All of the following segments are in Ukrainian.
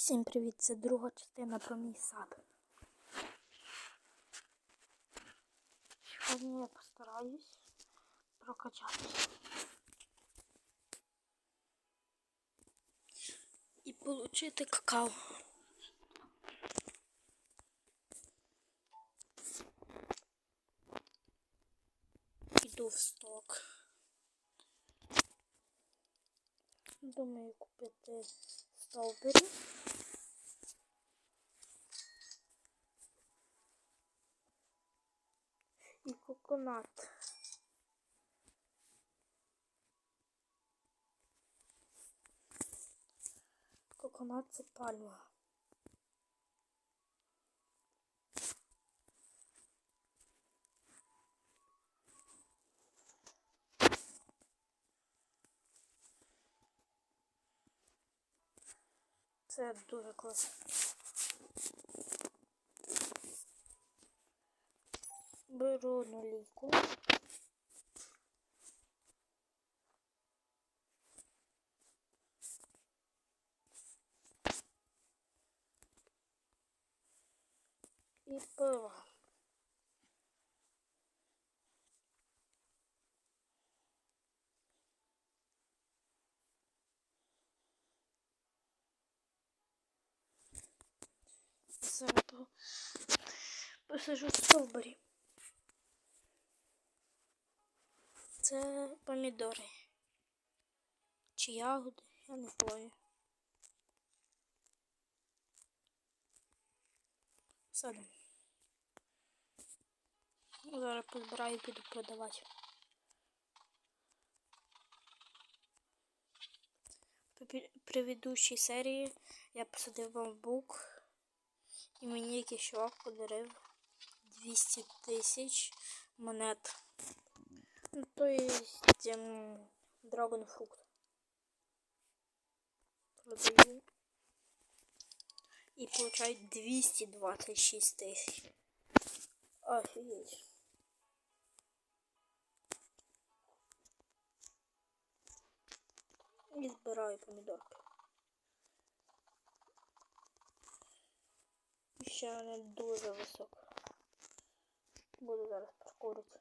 Всім привіт! Це друга частина про мій сад. Сьогодні я постараюсь прокачатися. І отримати какао. Іду в сток. Думаю купити стовбурі. І коконат. Коконат це пальма. Це дуже класно. Беру нулійку. І пиво. Зараз посажу в стовбурі. Це помідори. Чи ягоди, я не знаю. Садимо. Зараз позбираю, і піду продавати. В пі- предыдущій серії я посадив бамбук і мені чувак подарив 200 тисяч монет. Ну, то есть ем, драгон фрукт. Продаю. И получаю 226 тысяч. Офигеть. І збираю помідорки. І ще вона дуже висока. Буду зараз прокурити.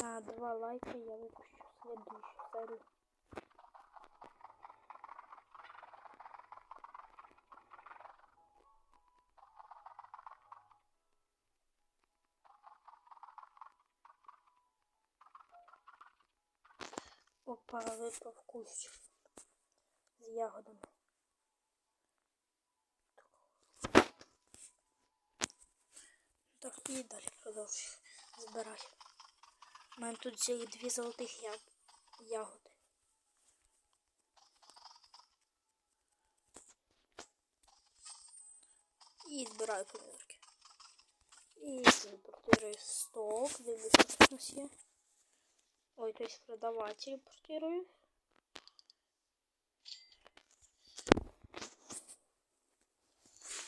На два лайка я выпущу следующую серию. Опа, випав кущ з ягодами. Так, і далі продовжую збирати. У тут взяли дві золотих я... ягоди. І збираю помірки. І імпортирую сток, дивлюся, що у нас є. Ой, то есть продавать телепортирую.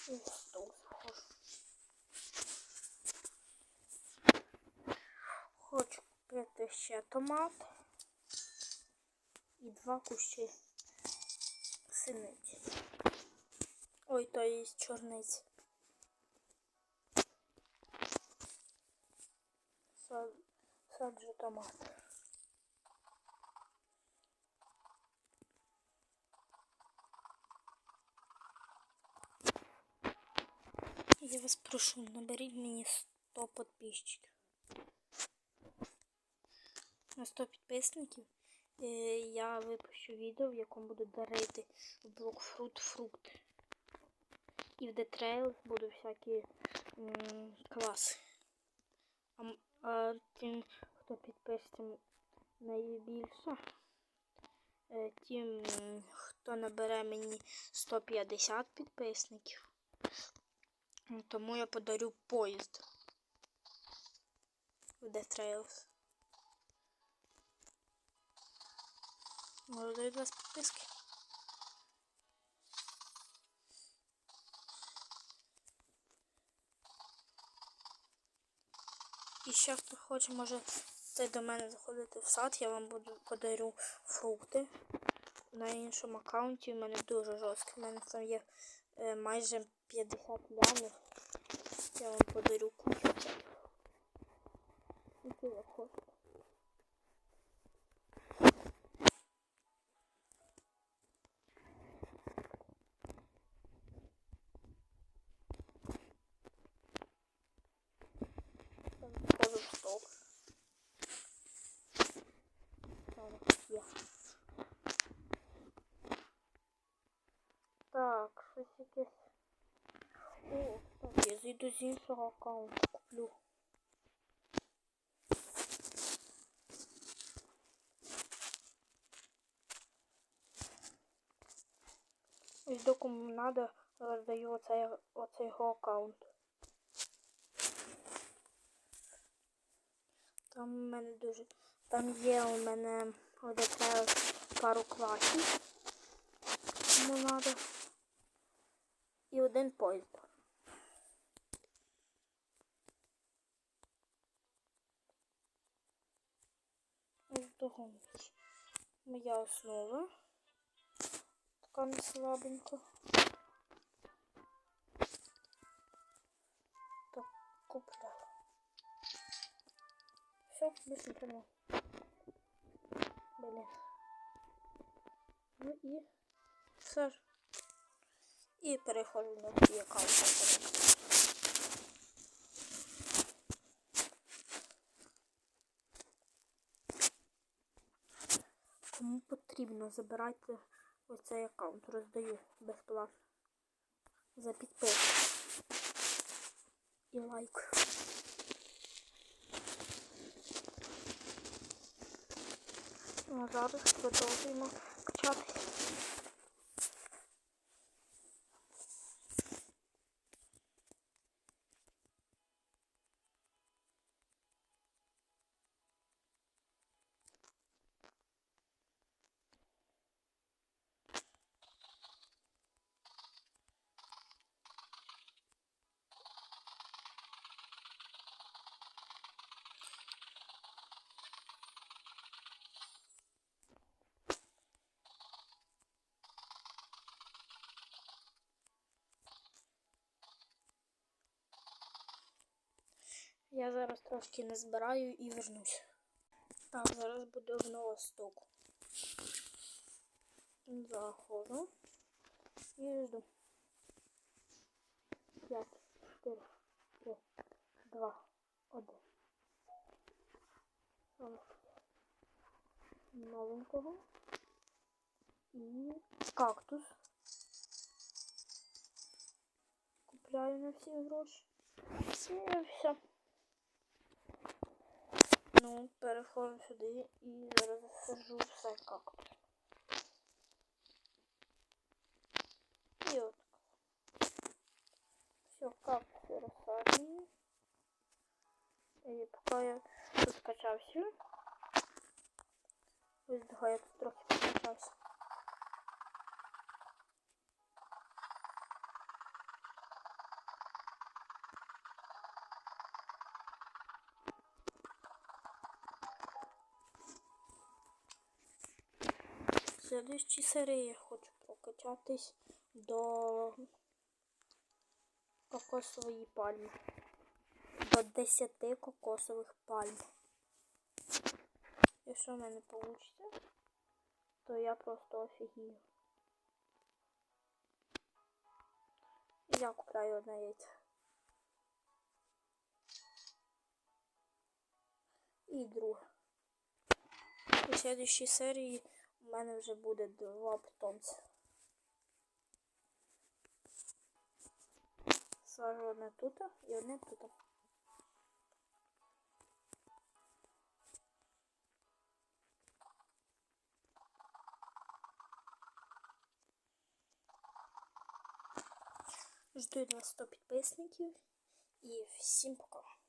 І в сток захожу. Хочу купити ще томат і два кущі синиці. Ой, то є чорниці. Сад, саджу томат. Я вас прошу, наберіть мені 100 підписчиків. На 100 підписників е, я випущу відео, в якому буду дарити в блокфрут фрукти. І в Детрейл будуть всякі класи. А, а тим, хто підписців найбільше, е, тим, хто набере мені 150 підписників. Тому я подарю поїзд в Death Може дають вас підписки? І ще хто хоче, може Це до мене заходите в сад, я вам буду подарю фрукти. На іншому аккаунті в мене дуже жорсткий. У мене там є е, майже 50 лямів. Я вам подарю кучу. Які ви хочете. Там Входжу в сток. Ладно, є. Так, щось якесь. О, я зайду з іншого аккаунту, куплю. Ось до кому надо, роздаю оцей, оцей його аккаунт. Там у мене дуже. Там є у мене оце пару класів. Кому надо. І один поїзд. Догонки. Моя основа. Така не слабенька. Так, купляю. Все, більше нема. Блін. Ну і все ж. І переходжу на свій аккаунт. Кому потрібно, забирайте ось цей аккаунт. Роздаю безплатно. За підписку. І лайк. Ну, зараз продовжуємо качатись. Я зараз трошки не збираю і вернусь. Так, зараз буду в новостоку. Заходжу і жду. 5, 4, 3, 2, 1. Новенького. І кактус. Купляю на всі гроші. І все. Ну, переходимо сюди і зараз скажу все як. І от. Все, кактуси розсаджені. І поки я тут скачався. Ось я тут трохи В следующій серії я хочу прокачатись до кокосової пальми. До 10 кокосових пальм. Якщо в мене вийде, то я просто офігію. Я купляю одне яйце. І друге. У следующій серії у мене вже буде два питомця. Сажу одне тут і одне тут. Жду від вас 100 підписників і всім пока.